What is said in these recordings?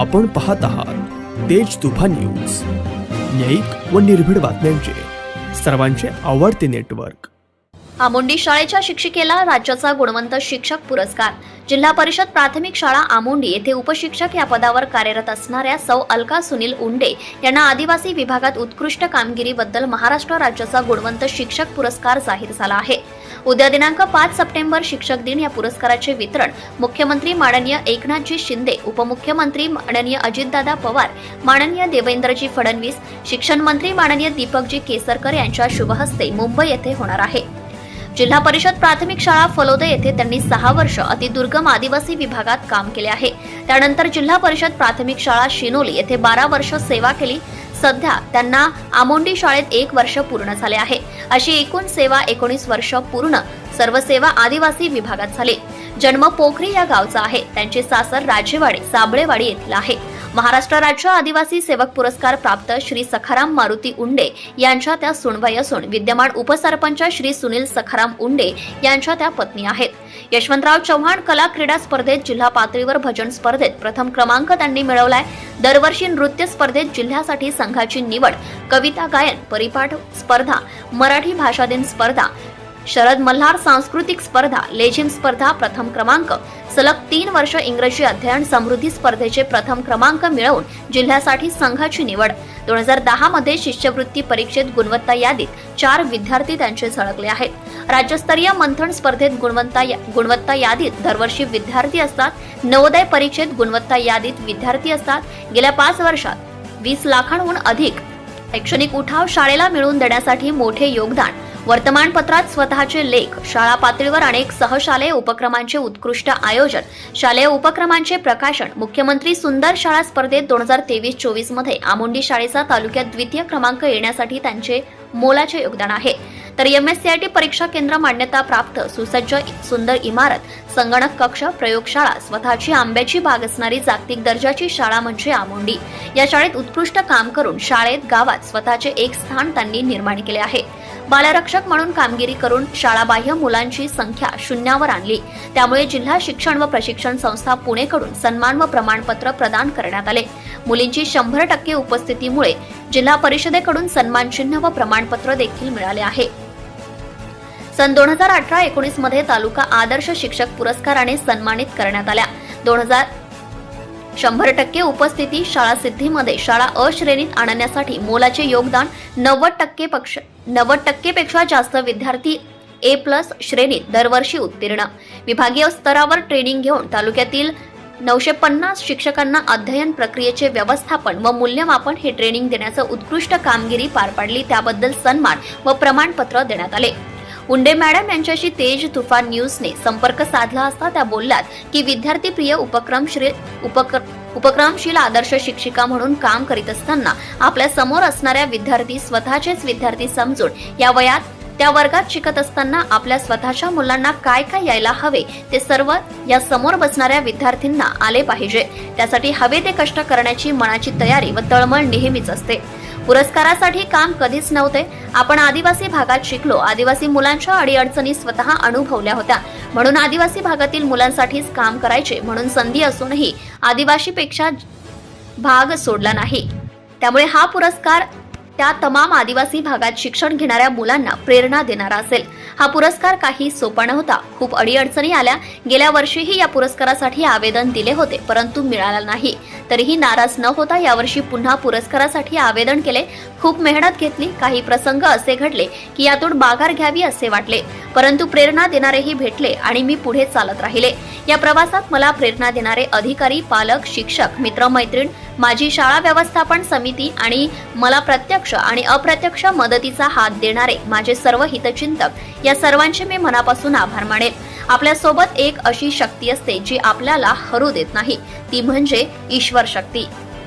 आपण पाहत आहात तेज तुफान न्यूज. न्यायिक व निर्भीड बातम्यांचे. सर्वांचे आवडते नेटवर्क. आमोंडी शाळेच्या शिक्षिकेला राज्याचा गुणवंत शिक्षक पुरस्कार. जिल्हा परिषद प्राथमिक शाळा आमोंडी येथे उपशिक्षक या पदावर कार्यरत असणाऱ्या सौ अलका सुनील उंडे यांना आदिवासी विभागात उत्कृष्ट कामगिरीबद्दल महाराष्ट्र राज्याचा गुणवंत शिक्षक पुरस्कार जाहीर झाला आहे. उद्या दिनांक पाच सप्टेंबर शिक्षक दिन या पुरस्काराचे वितरण. मुख्यमंत्री माननीय एकनाथजी शिंदे उपमुख्यमंत्री माननीय अजितदादा पवार माननीय देवेंद्रजी फडणवीस शिक्षण मंत्री माननीय दीपकजी केसरकर यांच्या शुभहस्ते मुंबई येथे होणार आहे. जिल्हा परिषद प्राथमिक शाळा फलोदे येथे त्यांनी सहा वर्ष अतिदुर्गम आदिवासी विभागात काम केले आहे. त्यानंतर जिल्हा परिषद प्राथमिक शाळा शिनोली येथे बारा वर्ष सेवा केली. सध्या त्यांना आमोंडी शाळेत एक वर्ष पूर्ण झाले आहे. अशी एकूण सेवा एकोणीस वर्ष पूर्ण सर्व सेवा आदिवासी विभागात झाली. जन्म पोखरी या गावचा आहे. त्यांचे सासर राजेवाडी साबळेवाडी येथील आहे. महाराष्ट्र राज्य आदिवासी सेवक पुरस्कार प्राप्त श्री सखाराम मारुती उंडे यांच्या त्या सुनबाई असून विद्यमान उपसरपंच श्री सुनील सखाराम उंडे यांच्या त्या पत्नी आहेत. यशवंतराव चव्हाण कला क्रीडा स्पर्धेत जिल्हा पातळीवर भजन स्पर्धेत प्रथम क्रमांक त्यांनी मिळवलाय. दरवर्षी नृत्य स्पर्धेत जिल्ह्यासाठी संघाची निवड कविता गायन परिपाठ स्पर्धा मराठी भाषा दिन स्पर्धा शरद मल्हार सांस्कृतिक स्पर्धा लेझिम स्पर्धा प्रथम क्रमांक. सलग तीन वर्ष इंग्रजी अध्ययन समृद्धी स्पर्धेचे प्रथम क्रमांक मिळवून जिल्ह्यासाठी संघाची निवड. दोन हजार दहा मध्ये शिष्यवृत्ती परीक्षेत गुणवत्ता यादीत चार विद्यार्थी त्यांचे झळकले आहेत. राज्यस्तरीय मंथन स्पर्धेत गुणवत्ता या- गुणवत्ता यादीत दरवर्षी विद्यार्थी असतात. नवोदय परीक्षेत गुणवत्ता यादीत विद्यार्थी असतात. गेल्या पाच वर्षात वीस लाखांहून अधिक शैक्षणिक उठाव शाळेला मिळवून देण्यासाठी मोठे योगदान. वर्तमानपत्रात स्वतःचे लेख शाळा पातळीवर अनेक सहशालेय उपक्रमांचे उत्कृष्ट आयोजन शालेय उपक्रमांचे प्रकाशन मुख्यमंत्री सुंदर शाळा स्पर्धेत दोन हजार तेवीस चोवीसमध्ये आमोंडी शाळेचा तालुक्यात द्वितीय क्रमांक येण्यासाठी त्यांचे मोलाचे योगदान आहे. तर M S C I T परीक्षा केंद्र मान्यता प्राप्त सुसज्ज सुंदर इमारत संगणक कक्ष प्रयोगशाळा स्वतःची आंब्याची बाग असणारी जागतिक दर्जाची शाळा म्हणजे आमोंडी. या शाळेत उत्कृष्ट काम करून शाळेत गावात स्वतःचे एक स्थान त्यांनी निर्माण केले आहे. बालरक्षक म्हणून कामगिरी करून शाळाबाह्य मुलांची संख्या शून्यावर आणली. त्यामुळे जिल्हा शिक्षण व प्रशिक्षण संस्था पुणेकडून सन्मान व प्रमाणपत्र प्रदान करण्यात आले. मुलींची शंभर टक्के उपस्थितीमुळे जिल्हा परिषदेकडून सन्मान चिन्ह व प्रमाणपत्र देखील मिळाले आहे. सन दोन हजार अठरा एकोणीसमध्ये तालुका आदर्श शिक्षक पुरस्काराने सन्मानित करण्यात आल्या. दोन हजार शंभर टक्के उपस्थिती शाळा सिद्धीमध्ये शाळा अश्रेणीत आणण्यासाठी मोलाचे योगदान नव्वद टक्के पक्ष नव्वद टक्केपेक्षा जास्त विद्यार्थी ए प्लस श्रेणीत दरवर्षी उत्तीर्ण. विभागीय स्तरावर ट्रेनिंग घेऊन तालुक्यातील नऊशे पन्नास शिक्षकांना अध्ययन प्रक्रियेचे व्यवस्थापन व मूल्यमापन हे ट्रेनिंग देण्याचं उत्कृष्ट कामगिरी पार पाडली. त्याबद्दल सन्मान व प्रमाणपत्र देण्यात आले. उंडे मॅडम यांच्याशी तेज तुफान न्यूजने संपर्क साधला असता त्या बोलल्यात की विद्यार्थी प्रिय उपक्रमशील उपक्र उपक्रमशील आदर्श शिक्षिका म्हणून काम करीत असताना आपल्यासमोर असणाऱ्या विद्यार्थी स्वतःचेच विद्यार्थी समजून या वयात त्या वर्गात शिकत असताना आपल्या स्वतःच्या मुलांना काय काय यायला हवे ते सर्व या समोर बसणाऱ्या विद्यार्थ्यांना आले पाहिजे. त्यासाठी हवे ते कष्ट करण्याची मनाची तयारी व तळमळ नेहमीच असते. पुरस्कारासाठी काम कधीच नव्हते. आपण आदिवासी भागात शिकलो. आदिवासी मुलांच्या अडीअडचणी स्वतः अनुभवल्या होत्या. म्हणून आदिवासी भागातील मुलांसाठीच काम करायचे. म्हणून संधी असूनही आदिवासीपेक्षा भाग सोडला नाही. त्यामुळे हा पुरस्कार त्या तमाम आदिवासी भागात शिक्षण घेणाऱ्या मुलांना प्रेरणा देणारा असेल. हा पुरस्कार काही सोपा नव्हता. खूप अडीअडचणी आल्या. गेल्या वर्षीही या पुरस्कारासाठी आवेदन दिले होते परंतु मिळाला नाही. तरीही नाराज न होता यावर्षी पुन्हा पुरस्कारासाठी आवेदन केले. खूप मेहनत घेतली. काही प्रसंग असे घडले की यातून माघार घ्यावी असे वाटले. परंतु प्रेरणा देणारेही भेटले आणि मी पुढे चालत राहिले. या प्रवासात मला प्रेरणा देणारे अधिकारी पालक शिक्षक मित्रमैत्रीण माझी शाळा व्यवस्थापन समिती आणि मला प्रत्यक्ष आणि अप्रत्यक्ष मदतीचा हात देणारे माझे सर्व हितचिंतक या सर्वांचे मी मनापासून आभार मानेन. आपल्यासोबत एक अशी शक्ती असते जी आपल्याला हरू देत नाही. ती म्हणजे ईश्वर शक्ती.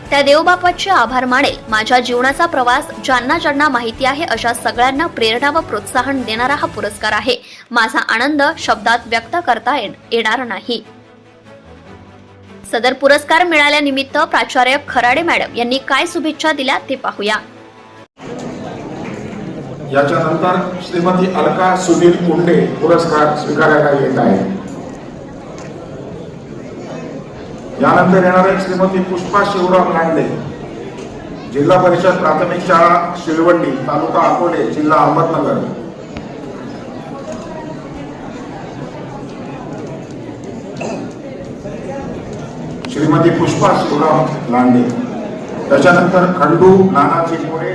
त्या देवबापाचे आभार मानेल. माझ्या जीवनाचा प्रवास ज्यांना ज्यांना माहिती आहे अशा सगळ्यांना प्रेरणा व प्रोत्साहन देणारा हा पुरस्कार आहे. माझा आनंद शब्दात व्यक्त करता येणार नाही. सदर पुरस्कार मिळाल्यानिमित्त प्राचार्य खराडे मॅडम यांनी काय शुभेच्छा दिल्या ते पाहूया. याच्यानंतर श्रीमती अलका सुनील कुंडे पुरस्कार स्वीकारायला येत आहे यानंतर येणार आहे श्रीमती पुष्पा शिवराम लांडे. जिल्हा परिषद प्राथमिक शाळा शिळवंडी तालुका अकोले जिल्हा अहमदनगर. श्रीमती पुष्पा शिवराम लांडे. त्याच्यानंतर खंडू नानाजी मोरे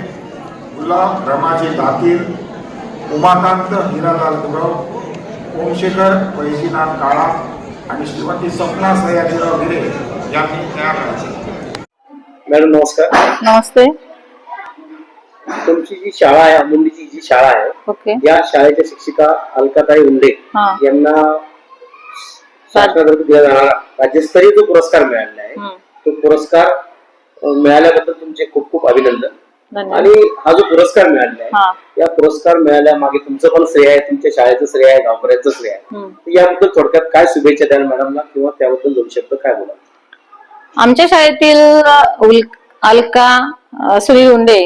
गुलाब रमाजी दातीर उमाकांत हिरालाल गुरव ओमशेखर वैजीनाथ काळा आणि श्रीमती स्वप्ना सयाजीराव गिरे यांनी तयार करायचे मॅडम नमस्कार. नमस्ते. तुमची जी शाळा आहे अमुंडीची जी शाळा आहे ओके. या शाळेच्या शिक्षिका अलकाताई उंडे हा. यांना शासनातर्फे दिला जाणारा राज्यस्तरीय जो पुरस्कार मिळालेला आहे. तो पुरस्कार मिळाल्याबद्दल तुमचे खूप खूप अभिनंदन. आणि हा जो पुरस्कार मिळालेला. आहे या पुरस्कार मिळाल्यामागे तुमचं पण श्रेय आहे तुमच्या शाळेचं श्रेय आहे गावकऱ्यांचं श्रेय आहे. याबद्दल थोडक्यात काय शुभेच्छा द्याल मॅडमला किंवा त्याबद्दल दोन शब्द काय बोला आमच्या शाळेतील अलका सुनील उंडे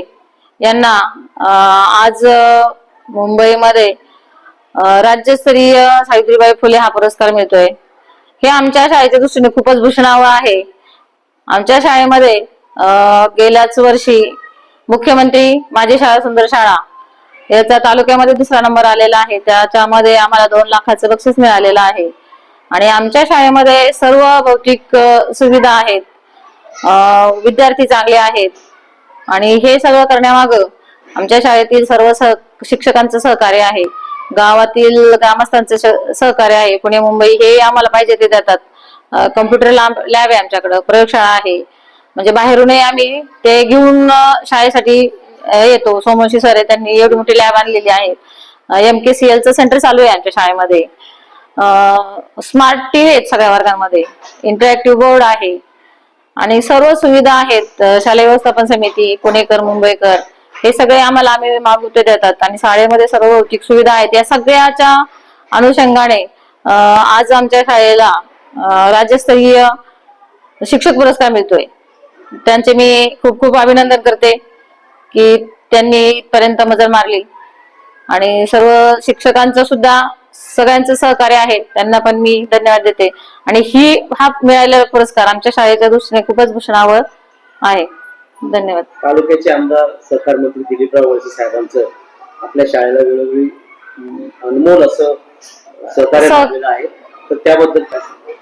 यांना आज मुंबईमध्ये राज्यस्तरीय सावित्रीबाई फुले हा पुरस्कार मिळतोय. हे आमच्या शाळेच्या दृष्टीने खूपच भूषणावं आहे. आमच्या शाळेमध्ये गेल्याच वर्षी मुख्यमंत्री माझी शाळा सुंदर शाळा याचा तालुक्यामध्ये दुसरा नंबर आलेला आहे. त्याच्यामध्ये आम्हाला दोन लाखाचं बक्षीस मिळालेलं आहे. आणि आमच्या शाळेमध्ये सर्व भौतिक सुविधा आहेत. विद्यार्थी चांगले आहेत. आणि हे सगळं करण्यामाग आमच्या शाळेतील सर्व सह शिक्षकांचं सहकार्य आहे. गावातील ग्रामस्थांचं सहकार्य आहे. पुणे मुंबई हे आम्हाला पाहिजे ते देतात. कम्प्युटर लॅब लॅब आहे आमच्याकडं. प्रयोगशाळा आहे. म्हणजे बाहेरूनही आम्ही ते घेऊन शाळेसाठी येतो. सोमवंशी सर आहे त्यांनी एवढी मोठी लॅब आणलेली आहे. एम के सी एलचं सेंटर चालू आहे आमच्या शाळेमध्ये. स्मार्ट टीव्ही आहेत सगळ्या वर्गांमध्ये. इंटरॅक्टिव्ह बोर्ड आहे. आणि सर्व सुविधा आहेत. शालेय व्यवस्थापन समिती पुणेकर मुंबईकर. हे सगळे आम्हाला आम्ही मागवते देतात. आणि शाळेमध्ये सर्व भौतिक सुविधा आहेत. या सगळ्याच्या अनुषंगाने आज आमच्या शाळेला राज्यस्तरीय शिक्षक पुरस्कार मिळतोय. त्यांचे मी खूप खूप अभिनंदन करते की त्यांनी इथपर्यंत मजल मारली. आणि सर्व शिक्षकांचं सुद्धा सगळ्यांचं सहकार्य आहे. त्यांना पण मी धन्यवाद देते. आणि ही हा मिळालेला पुरस्कार आमच्या शाळेच्या दृष्टीने खूपच भूषणावर आहे. धन्यवाद. तालुक्याचे आमदार सहकार मंत्री दिलीपराव वळसे साहेबांचं आपल्या शाळेला वेळोवेळी अनमोल असं सहकार्य सह- लाभलेलं आहे. तर त्याबद्दल काय सांगाल?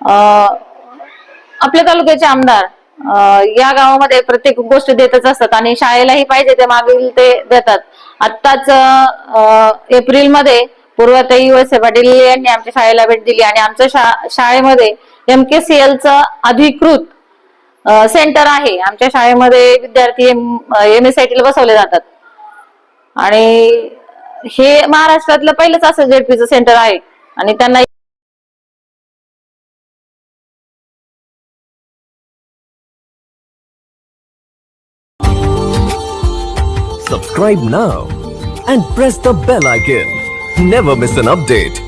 अं, आपल्या तालुक्याचे आमदार अं, या गावामध्ये प्रत्येक गोष्ट देतच असतात आणि शाळेलाही पाहिजे ते मागील ते देतात. आत्ताच एप्रिलमध्ये पूर्वताई वळसे पाटील यांनी आमच्या शाळेला भेट दिली आणि आमच्या शा- शाळेमध्ये एम के सी एलचं अधिकृत सेंटर आहे आमच्या शाळेमध्ये विद्यार्थी एम एस आय बसवले जातात आणि हे महाराष्ट्रातलं पहिलंच असं जेडपीचं सेंटर आहे आणि त्यांना Subscribe now and press the bell icon. Never miss an update.